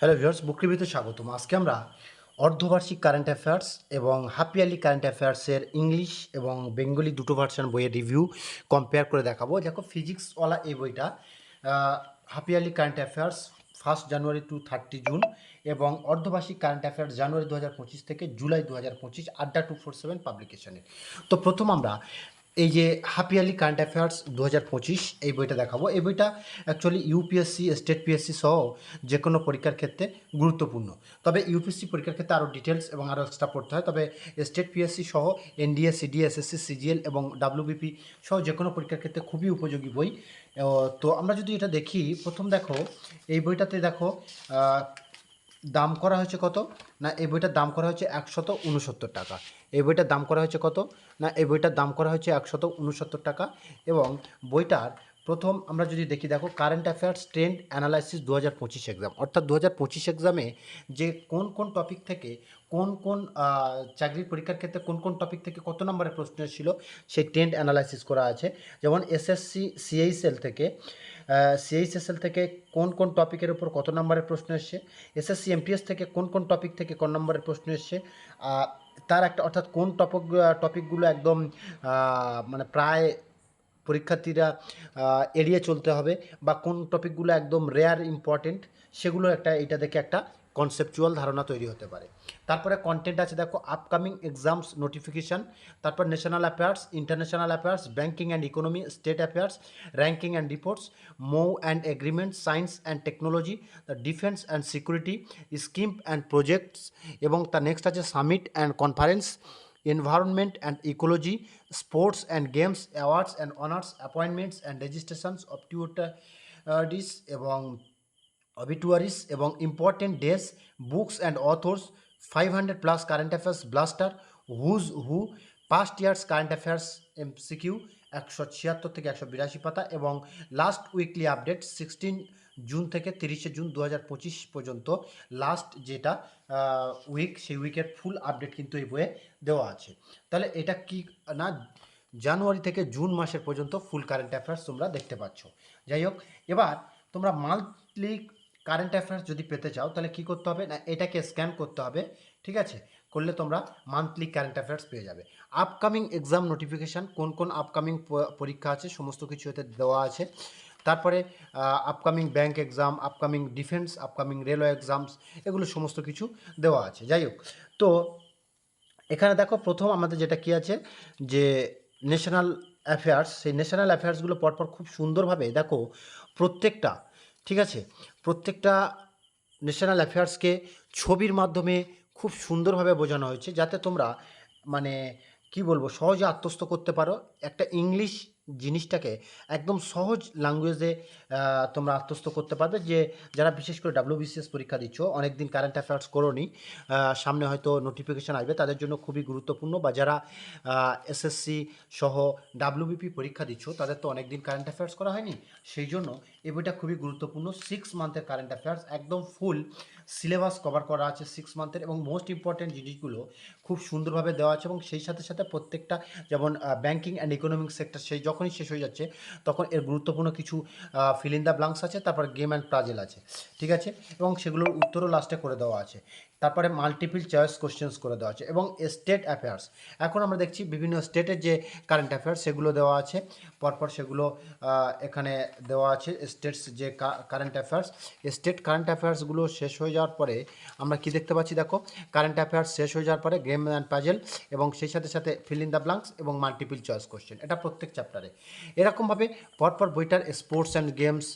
Hello viewers বুকরিভিতে স্বাগতম। আজকে আমরা অর্ধবার্ষিক কারেন্ট অ্যাফেয়ার্স এবং হাফ ইয়ারলি কারেন্ট অ্যাফেয়ার্সের ইংলিশ এবং বেঙ্গলি দুটো ভার্সন বইয়ের রিভিউ কম্পেয়ার করে দেখাবো। দেখো ফিজিক্সওয়ালা এই বইটা half yearly current affairs first January to thirty June এবং অর্ধবার্ষিক কারেন্ট অ্যাফেয়ার্স জানুয়ারি দু হাজার পঁচিশ থেকে জুলাই দু হাজার পঁচিশ আড্ডা টু ফোর সেভেন পাবলিকেশনের তো প্রথম আমরা এই যে হাফ ইয়ারলি কারেন্ট অ্যাফেয়ার্স দু হাজার পঁচিশ, এই বইটা দেখাবো। এই বইটা অ্যাকচুয়ালি ইউপিএসসি স্টেট পিএসসি সহ যে কোনো পরীক্ষার ক্ষেত্রে গুরুত্বপূর্ণ। তবে ইউপিএসসি পরীক্ষার ক্ষেত্রে আরও ডিটেলস এবং আরও এক্সট্রা পড়তে হয়। তবে স্টেট পিএসসি সহ এনডিএ সিডিএ এসএসসি সিজিএল এবং ডাব্লিউবিপি সহ যে কোনো পরীক্ষার ক্ষেত্রে খুবই উপযোগী বই। তো আমরা যদি এটা দেখি, প্রথম দেখো, এই বইটাতে দেখো দাম করা হয়েছে কত? না, এই বইটার দাম করা হয়েছে একশত উনসত্তর টাকা। এই বইটার দাম করা হয়েছে কত? না, এই বইটার দাম করা হয়েছে একশত উনসত্তর টাকা এবং বইটার প্রথম আমরা যদি দেখি, দেখো কারেন্ট অ্যাফেয়ার্স ট্রেন্ড অ্যানালাইসিস দু হাজার পঁচিশ এক্সাম অর্থাৎ দু হাজার পঁচিশ এক্সামে যে কোন কোন টপিক থেকে কোন কোন চাকরির পরীক্ষার ক্ষেত্রে কোন কোন টপিক থেকে কত নম্বরের প্রশ্ন ছিল সেই ট্রেন্ড অ্যানালাইসিস করা আছে। যেমন এসএসসি সিএইচএল থেকে সিএইচএসএল থেকে কোন কোন টপিকের উপর কত নম্বরের প্রশ্ন এসছে এসএসসি এমটিএস থেকে কোন কোন টপিক থেকে কোন নম্বরের প্রশ্ন এসছে তার একটা, অর্থাৎ কোন টপিক টপিকগুলো একদম মানে প্রায় পরীক্ষার্থীরা এড়িয়ে চলতে হবে বা কোন টপিকগুলো একদম রেয়ার ইম্পর্টেন্ট সেগুলো একটা, এটা দেখে একটা কনসেপচুয়াল ধারণা তৈরি হতে পারে। তারপরে কন্টেন্ট আছে দেখো আপকামিং এক্সামস নোটিফিকেশান তারপর national affairs international affairs banking and economy state affairs ranking and reports MoU and agreement science and technology defence and security scheme and projects এবং তার নেক্সট আছে summit and conference environment and ecology, sports and games, awards and honors, appointments and registrations, obituaries এবং obituaries এবং important days, books and authors, 500 plus current affairs blaster, who's who, past years current affairs MCQ একশো ছিয়াত্তর থেকে একশো বিরাশি পাতা এবং last weekly update sixteen June থেকে তিরিশে জুন দু হাজার পঁচিশ পর্যন্ত। লাস্ট যেটা উইক সেই উইকের ফুল আপডেট কিন্তু এই বইয়ে দেওয়া আছে। তাহলে এটা কি না, জানুয়ারি থেকে জুন মাসের পর্যন্ত ফুল কারেন্ট অ্যাফেয়ার্স তোমরা দেখতে পাচ্ছ। যাই হোক, এবার তোমরা মান্থলি কারেন্ট অ্যাফেয়ার্স যদি পেতে চাও, তাহলে কি করতে হবে না, এটাকে স্ক্যান করতে হবে, ঠিক আছে? করলে তোমরা মান্থলি কারেন্ট অ্যাফেয়ার্স পেয়ে যাবে। আপকামিং এক্সাম নোটিফিকেশান কোন কোন আপকামিং পরীক্ষা আছে, সমস্ত কিছু এতে দেওয়া আছে। তারপরে upcoming bank exam upcoming defence upcoming railway exams এগুলো সমস্ত কিছু দেওয়া আছে। যাই হোক, তো এখানে দেখো প্রথম আমাদের যেটা কি আছে, যে ন্যাশনাল অ্যাফেয়ার্স সেই ন্যাশনাল অ্যাফেয়ার্সগুলো পরপর খুব সুন্দরভাবে দেখো প্রত্যেকটা, ঠিক আছে? প্রত্যেকটা ন্যাশনাল অ্যাফেয়ার্সকে ছবির মাধ্যমে খুব সুন্দরভাবে বোঝানো হয়েছে, যাতে তোমরা মানে কি বলব, সহজে আত্মস্থ করতে পারো। একটা ইংলিশ জিনিসটাকে একদম সহজ ল্যাঙ্গুয়েজে তোমরা আত্মস্থ করতে পারবে যে যারা বিশেষ করে ডাব্লিউবিসিএস পরীক্ষা দিচ্ছ অনেক দিন কারেন্ট অ্যাফেয়ার্স করোনি সামনে হয়তো নোটিফিকেশান আসবে, তাদের জন্য খুবই গুরুত্বপূর্ণ বা যারা এসএসসি সহ ডাব্লিউবিপি পরীক্ষা দিচ্ছ, তাদের তো অনেক দিন কারেন্ট অ্যাফেয়ার্স করা হয়নি, সেই জন্য এ বইটা খুবই গুরুত্বপূর্ণ। সিক্স মান্থের কারেন্ট অ্যাফেয়ার্স একদম ফুল সিলেবাস কভার করা আছে সিক্স মান্থের এবং মোস্ট ইম্পর্ট্যান্ট জিনিসগুলো খুব সুন্দরভাবে দেওয়া আছে এবং সেই সাথে সাথে প্রত্যেকটা যেমন ব্যাঙ্কিং অ্যান্ড ইকোনমিক সেক্টর সেই যখনই শেষ হয়ে যাচ্ছে, তখন এর গুরুত্বপূর্ণ কিছু ফিল ইন দ্য ব্লাঙ্কস আছে, তারপর গেম অ্যান্ড প্রাজেল আছে, ঠিক আছে? এবং সেগুলোর উত্তরও লাস্টে করে দেওয়া আছে। তারপরে মাল্টিপল চয়েস কোশ্চেন্স করে দেওয়া আছে এবং স্টেট অ্যাফেয়ার্স এখন আমরা দেখছি বিভিন্ন স্টেটের যে কারেন্ট অ্যাফেয়ার্স সেগুলো দেওয়া আছে। পরপর সেগুলো এখানে দেওয়া আছে স্টেটস যে কারেন্ট অ্যাফেয়ার্স স্টেট কারেন্ট অ্যাফেয়ার্সগুলো শেষ হয়ে যাওয়ার পরে আমরা কি দেখতে পাচ্ছি দেখো? কারেন্ট অ্যাফেয়ার্স শেষ হয়ে যাওয়ার পরে গেম অ্যান্ড পাজেল এবং সেই সাথে সাথে ফিল ইন দ্য ব্লাঙ্কস এবং মাল্টিপল চয়েস কোশ্চেন এটা প্রত্যেক চ্যাপ্টারে এরকমভাবে পরপর বইটার sports and games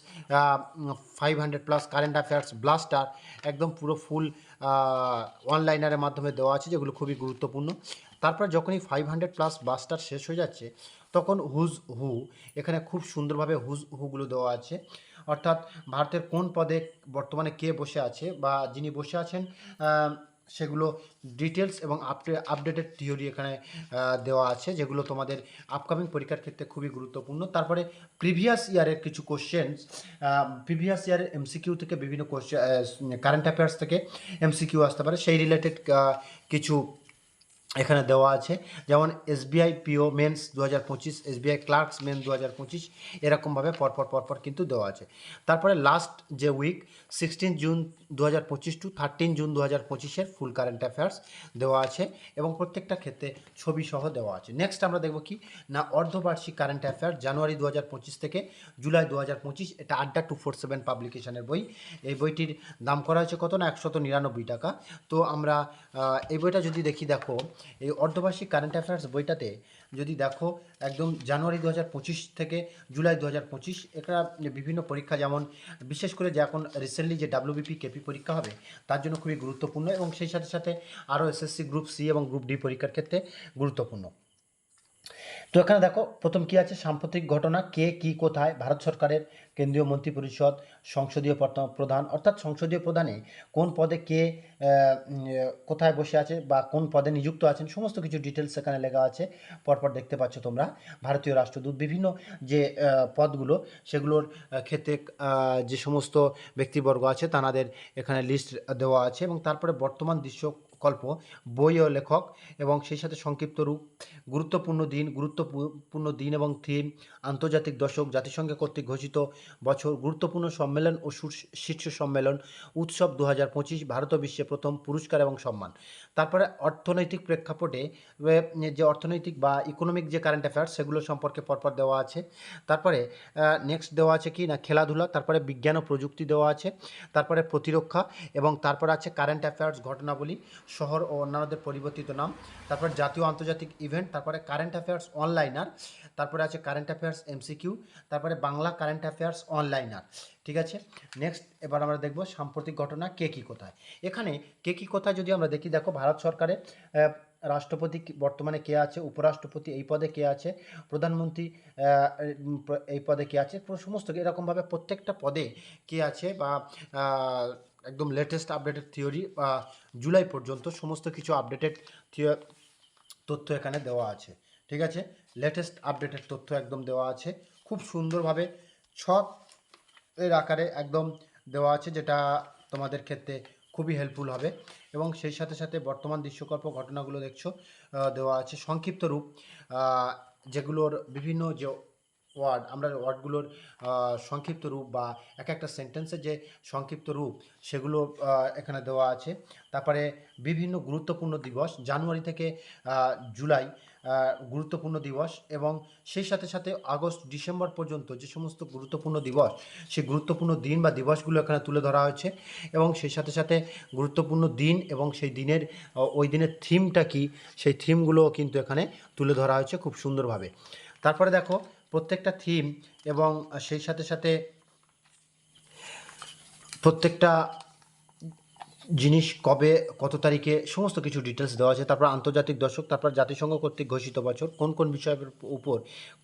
five hundred plus current affairs blaster একদম পুরো ফুল অনলাইনারের মাধ্যমে দেওয়া আছে, যেগুলো খুবই গুরুত্বপূর্ণ। তারপর যখনই ফাইভ হান্ড্রেড প্লাস বাস্টার শেষ হয়ে যাচ্ছে, তখন হুজ হু এখানে খুব সুন্দরভাবে হুজ হুগুলো দেওয়া আছে। অর্থাৎ ভারতের কোন পদে বর্তমানে কে বসে আছে বা যিনি বসে আছেন সেগুলো ডিটেলস এবং আপডে আপডেটেড থিওরি এখানে দেওয়া আছে, যেগুলো তোমাদের আপকামিং পরীক্ষার ক্ষেত্রে খুবই গুরুত্বপূর্ণ। তারপরে প্রিভিয়াস ইয়ারের কিছু কোশ্চেন্স প্রিভিয়াস ইয়ারের এমসিকিউ থেকে বিভিন্ন কোশ্চেন কারেন্ট অ্যাফেয়ার্স থেকে এমসিকিউ আসতে পারে। সেই রিলেটেড কিছু এখানে দেওয়া আছে, যেমন এসবিআই পিও মেন্স দু হাজার পঁচিশ, এসবিআই ক্লার্কস মেন দু হাজার পঁচিশ, এরকমভাবে পরপর পরপর কিন্তু দেওয়া আছে। তারপরে লাস্ট যে উইক সিক্সটিন জুন দু হাজার পঁচিশ টু থার্টিন জুন দু হাজার পঁচিশের ফুল কারেন্ট অ্যাফেয়ার্স দেওয়া আছে এবং প্রত্যেকটা ক্ষেত্রে ছবি সহ দেওয়া আছে। নেক্সট আমরা দেখব কি? না, অর্ধবার্ষিক কারেন্ট অ্যাফেয়ার্স জানুয়ারি দু হাজার পঁচিশ থেকে জুলাই দু হাজার পঁচিশ, এটা আড্ডা টু ফোর সেভেন পাবলিকেশনের বই। এই বইটির দাম করা হয়েছে কত না? একশত নিরানব্বই টাকা। তো আমরা এই বইটা যদি দেখি, দেখো এই অর্ধবার্ষিক কারেন্ট অ্যাফেয়ার্স বইটাতে যদি দেখো, একদম জানুয়ারি দু হাজার পঁচিশ থেকে জুলাই দু হাজার পঁচিশ এটা বিভিন্ন পরীক্ষা যেমন, বিশেষ করে যে এখন রিসেন্টলি যে ডাব্লিউবিপি কেপি পরীক্ষা হবে, তার জন্য খুবই গুরুত্বপূর্ণ এবং সেই সাথে সাথে আরও এসএসসি গ্রুপ সি এবং গ্রুপ ডি পরীক্ষার ক্ষেত্রে গুরুত্বপূর্ণ। তো এখানে দেখো, প্রথম কি আছে? সাম্প্রতিক ঘটনা, কে, কি, কোথায়? ভারত সরকারের কেন্দ্রীয় মন্ত্রিপরিষদ, সংসদীয় প্রধান, অর্থাৎ সংসদীয় প্রধানে কোন পদে কে কোথায় বসে আছে বা কোন পদে নিযুক্ত আছেন, সমস্ত কিছু ডিটেলস এখানে লেখা আছে। পরপর দেখতে পাচ্ছ তোমরা, ভারতীয় রাষ্ট্রদূত, বিভিন্ন যে পদগুলো, সেগুলোর ক্ষেত্রে যে সমস্ত ব্যক্তিবর্গ আছে, তাদের এখানে লিস্ট দেওয়া আছে এবং তারপরে বর্তমান দৃশ্যকল্প বই ও লেখক এবং সেই সাথে সংক্ষিপ্ত রূপ। গুরুত্বপূর্ণ দিন গুরুত্বপূর্ণ দিন এবং থিম আন্তর্জাতিক দশক জাতিসংঘ কর্তৃক ঘোষিত বছর, গুরুত্বপূর্ণ সম্মেলন ও শীর্ষ- সম্মেলন, উৎসব দু হাজার পঁচিশ, ভারত বিশ্বে প্রথম পুরস্কার এবং সম্মান। তারপরে অর্থনৈতিক প্রেক্ষাপটে যে অর্থনৈতিক বা ইকোনমিক যে কারেন্ট অ্যাফেয়ার্স সেগুলো সম্পর্কে পরপর দেওয়া আছে। তারপরে নেক্সট দেওয়া আছে কি? না, খেলাধুলা, তারপরে বিজ্ঞান ও প্রযুক্তি দেওয়া আছে। তারপরে প্রতিরক্ষা এবং তারপরে আছে কারেন্ট অ্যাফেয়ার্স ঘটনাবলী। শহর ও অন্যান্যদের পরিবর্তিত নাম, তারপর জাতীয় আন্তর্জাতিক ইভেন্ট তারপরে কারেন্ট অ্যাফেয়ার্স অনলাইনার তারপরে আছে কারেন্ট অ্যাফেয়ার্স এমসিকিউ তারপরে বাংলা কারেন্ট অ্যাফেয়ার্স অনলাইনার ঠিক আছে? নেক্সট এবার আমরা দেখব সাম্প্রতিক ঘটনা কে কী কোথায়। এখানে কে কী কোথায় যদি আমরা দেখি, দেখো ভারত সরকারের রাষ্ট্রপতি বর্তমানে কে আছে, উপরাষ্ট্রপতি এই পদে কে আছে, প্রধানমন্ত্রী এই পদে কে আছে সমস্ত এরকমভাবে প্রত্যেকটা পদে কে আছে বা একদম লেটেস্ট আপডেটেড থিওরি বা জুলাই পর্যন্ত সমস্ত কিছু আপডেটেড তথ্য এখানে দেওয়া আছে, ঠিক আছে? লেটেস্ট আপডেটেড তথ্য একদম দেওয়া আছে, খুব সুন্দরভাবে ছক এর আকারে একদম দেওয়া আছে, যেটা তোমাদের ক্ষেত্রে খুবই হেল্পফুল হবে। এবং সেই সাথে সাথে বর্তমান দৃশ্যকল্প ঘটনাগুলো দেখছ দেওয়া আছে, সংক্ষিপ্ত রূপ যেগুলোর বিভিন্ন যে ওয়ার্ড, আমরা ওয়ার্ডগুলোর সংক্ষিপ্ত রূপ বা এক একটা সেন্টেন্সের যে সংক্ষিপ্ত রূপ সেগুলো এখানে দেওয়া আছে। তারপরে বিভিন্ন গুরুত্বপূর্ণ দিবস, জানুয়ারি থেকে জুলাই গুরুত্বপূর্ণ দিবস এবং সেই সাথে সাথে আগস্ট, ডিসেম্বর পর্যন্ত যে সমস্ত গুরুত্বপূর্ণ দিবস, সেই গুরুত্বপূর্ণ দিন বা দিবসগুলো এখানে তুলে ধরা হয়েছে এবং সেই সাথে সাথে গুরুত্বপূর্ণ দিন এবং সেই দিনের ওই দিনের থিমটা কি, সেই থিমগুলোও কিন্তু এখানে তুলে ধরা হয়েছে খুব সুন্দরভাবে। তারপরে দেখো প্রত্যেকটা থিম এবং সেই সাথে সাথে প্রত্যেকটা জিনিস কবে, কত তারিখে, সমস্ত কিছু ডিটেলস দেওয়া আছে। তারপর আন্তর্জাতিক দর্শক, তারপর জাতিসংঘ কর্তৃক ঘোষিত বছর, কোন কোন বিষয়ের উপর,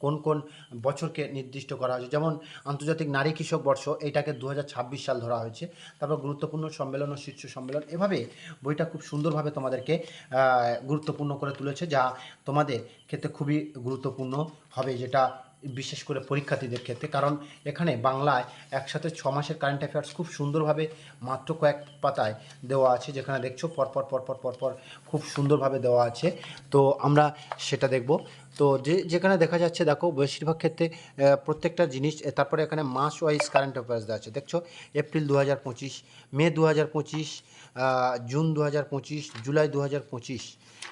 কোন কোন বছরকে নির্দিষ্ট করা হয়েছে। যেমন আন্তর্জাতিক নারী কৃষক বর্ষ, এইটাকে দু ছাব্বিশ সাল ধরা হয়েছে। তারপর গুরুত্বপূর্ণ সম্মেলন ও শীর্ষ সম্মেলন, এভাবে বইটা খুব সুন্দরভাবে তোমাদেরকে গুরুত্বপূর্ণ করে তুলেছে, যা তোমাদের ক্ষেত্রে খুবই গুরুত্বপূর্ণ হবে, যেটা বিশেষ করে পরীক্ষার্থীদের ক্ষেত্রে, কারণ এখানে বাংলায় একসাথে ছ মাসের কারেন্ট অ্যাফেয়ার্স খুব সুন্দরভাবে মাত্র কয়েক পাতায় দেওয়া আছে, যেখানে দেখছ পরপর পরপর পরপর খুব সুন্দরভাবে দেওয়া আছে। তো আমরা সেটা দেখব। তো যে, যেখানে দেখা যাচ্ছে, দেখো, বেশিরভাগ ক্ষেত্রে প্রত্যেকটা জিনিস তারপরে এখানে মাস ওয়াইজ কারেন্ট অ্যাফেয়ার্স দেওয়া আছে। দেখছ? এপ্রিল দু হাজার পঁচিশ মে দু হাজার পঁচিশ জুন দু হাজার পঁচিশ জুলাই দু হাজার পঁচিশ,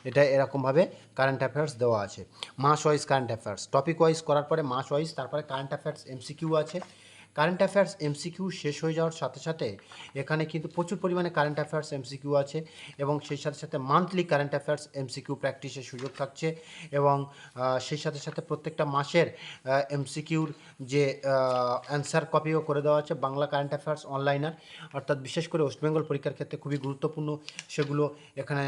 এটা এরকমভাবে কারেন্ট অ্যাফেয়ার্স দেওয়া আছে। মাস wise current affairs topic wise করার পরে মাস ওয়াইজ তারপরে কারেন্ট অ্যাফেয়ার্স এমসিকিউ আছে। কারেন্ট অ্যাফেয়ার্স এমসিকিউ শেষ হয়ে যাওয়ার সাথে সাথে এখানে কিন্তু প্রচুর পরিমাণে কারেন্ট অ্যাফেয়ার্স এমসিকিউ আছে এবং সেই সাথে সাথে মান্থলি কারেন্ট অ্যাফেয়ার্স এমসিকিউ প্র্যাকটিসের সুযোগ থাকছে এবং সেই সাথে সাথে প্রত্যেকটা মাসের এমসিকিউর যে অ্যান্সার কপিও করে দেওয়া আছে বাংলা কারেন্ট অ্যাফেয়ার্স অনলাইনার অর্থাৎ বিশেষ করে ওয়েস্ট বেঙ্গল পরীক্ষার ক্ষেত্রে খুবই গুরুত্বপূর্ণ সেগুলো এখানে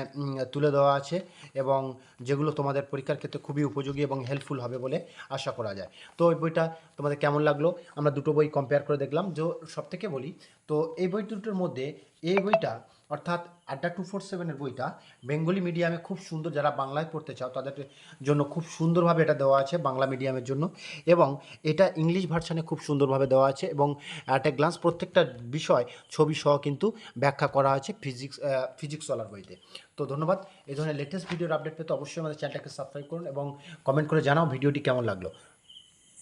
তুলে দেওয়া আছে এবং যেগুলো তোমাদের পরীক্ষার ক্ষেত্রে খুবই উপযোগী এবং হেল্পফুল হবে বলে আশা করা যায়। তো ওই বইটা তোমাদের কেমন লাগল? আমরা দুটো বই কম্পেয়ার করে দেখলাম, যে সব থেকে বলি, তো এই বই দুটোর মধ্যে এই বইটা, অর্থাৎ আড্ডা টু ফোর সেভেনের বইটা, বেঙ্গলি মিডিয়ামে খুব সুন্দর যারা বাংলায় পড়তে চাও, তাদের জন্য খুব সুন্দরভাবে এটা দেওয়া আছে বাংলা মিডিয়ামের জন্য। এবং এটা ইংলিশ ভার্সানে খুব সুন্দরভাবে দেওয়া আছে এবং অ্যাট এ গ্লান্স প্রত্যেকটা বিষয়, ছবি সহ কিন্তু ব্যাখ্যা করা আছে ফিজিক্স ফিজিক্সওয়ালার বইতে। তো ধন্যবাদ। এই ধরনের লেটেস্ট ভিডিওর আপডেট পেতে অবশ্যই আমাদের চ্যানেলটাকে সাবস্ক্রাইব করুন এবং কমেন্ট করে জানাও ভিডিওটি কেমন লাগল।